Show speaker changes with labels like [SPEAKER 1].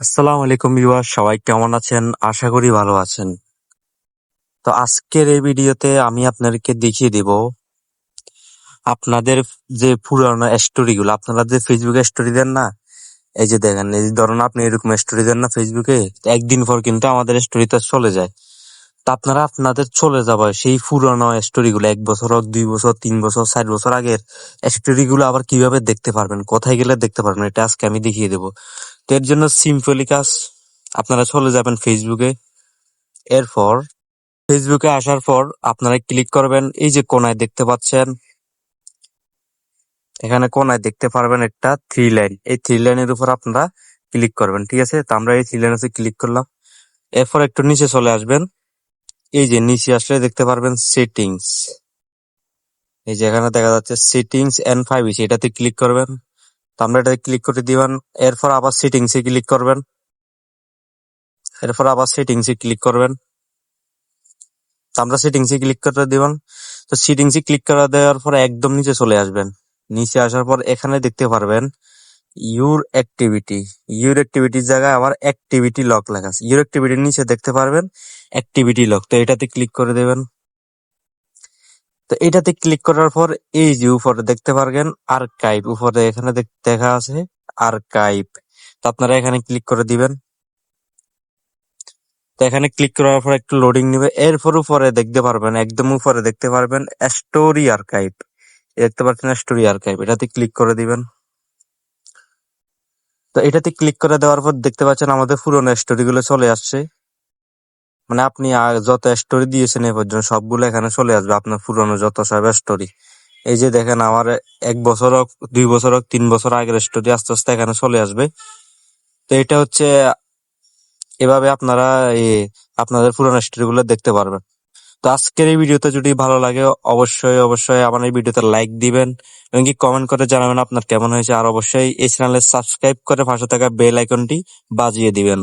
[SPEAKER 1] আসসালামু আলাইকুম ভিউয়ার, সবাই কেমন আছেন? আশা করি ভালো আছেন। তো আজকের এই ভিডিওতে আমি আপনাদেরকে দেখিয়ে দেব আপনাদের যে পুরানো স্টোরি গুলো। আপনারা যে ফেসবুকে স্টোরি দেন না, এই যে দেখেন, এই ধরুন আপনি এরকম স্টোরি দেন না ফেসবুকে একদিন পর কিন্তু আমাদের স্টোরিটা চলে যায়। তা আপনারা আপনাদের চলে যাবে সেই পুরানো স্টোরি গুলো, এক বছর হোক, দুই বছর, তিন বছর, চার বছর আগের স্টোরি গুলো আবার কীভাবে দেখতে পারবেন, কোথায় গেলে দেখতে পারবেন, এটা আজকে আমি দেখিয়ে দেবো। এর জন্য সিম্পলি কাজ। আপনারা চলে যাবেন ফেসবুকে এরপর ফেসবুকে আসার পর আপনারা ক্লিক করবেন, এই যে কোনায় দেখতে পাচ্ছেন। এখানে কোনায় দেখতে পারবেন একটা থ্রি লাইন এই থ্রি লাইনের উপর আপনারা ক্লিক করবেন, ঠিক আছে? তো আমরা এই থ্রি লাইন লাইনে ক্লিক করলাম। এরপর একটু নিচে চলে আসবেন। এই যে নিচে আসলে দেখতে পারবেন সেটিংস এই যে এখানে দেখা যাচ্ছে সেটিংস এন্ড ফাইভ এটাতে ক্লিক করবেন। তো আমরা এটাতে ক্লিক করে দিবেন। এরপর আবার সেটিংস এ ক্লিক করবেন। এরপর আবার সেটিংস এ ক্লিক করবেন। তো আমরা সেটিংস এ ক্লিক করে দিবেন। তো সেটিংস এ ক্লিক করে দেওয়ার পর একদম নিচে চলে আসবেন। নিচে আসার পর এখানে দেখতে পারবেন ইউর অ্যাক্টিভিটি ইউর অ্যাক্টিভিটির জায়গায় আবার অ্যাক্টিভিটি লক লেখা আছে। ইউর অ্যাক্টিভিটির নিচে দেখতে পারবেন অ্যাক্টিভিটি লক তো এটাতে ক্লিক করে দেবেন। তো এটাতে ক্লিক করার পর এই যে উপরে দেখতে পারবেন আর্কাইভ উপরে এখানে দেখ- আছে আর্কাইভ তো আপনারা এখানে ক্লিক করে দিবেন। তো এখানে ক্লিক করার পর একটু লোডিং নেবে। এরপর উপরে দেখতে পারবেন, একদম উপরে দেখতে পারবেন স্টোরি আর্কাইভ দেখতে পাচ্ছেন স্টোরি আর্কাইভ এটাতে ক্লিক করে দিবেন। তো এটাতে ক্লিক করে দেওয়ার পর দেখতে পাচ্ছেন আমাদের পুরোনো স্টোরি গুলো চলে আসছে। মানে আপনি যত স্টোরি দিয়েছেন এ পর্যন্ত সবগুলো এখানে চলে আসবে, আপনার পুরোনো যত সব স্টোরি এই যে দেখেন আমার এক বছর হোক, দুই বছর হোক, তিন বছর আগের স্টোরি আস্তে আস্তে এখানে চলে আসবে। তো এটা হচ্ছে এভাবে আপনারা আপনাদের পুরোনো স্টোরি গুলো দেখতে পারবেন। তো আজকের এই ভিডিওতে যদি ভালো লাগে, অবশ্যই অবশ্যই আমার এই ভিডিওতে লাইক দিবেন এবং কি কমেন্ট করে জানাবেন আপনার কেমন হয়েছে। আর অবশ্যই এই চ্যানেলে সাবস্ক্রাইব করে পাশে থাকা বেল আইকনটি বাজিয়ে দিবেন।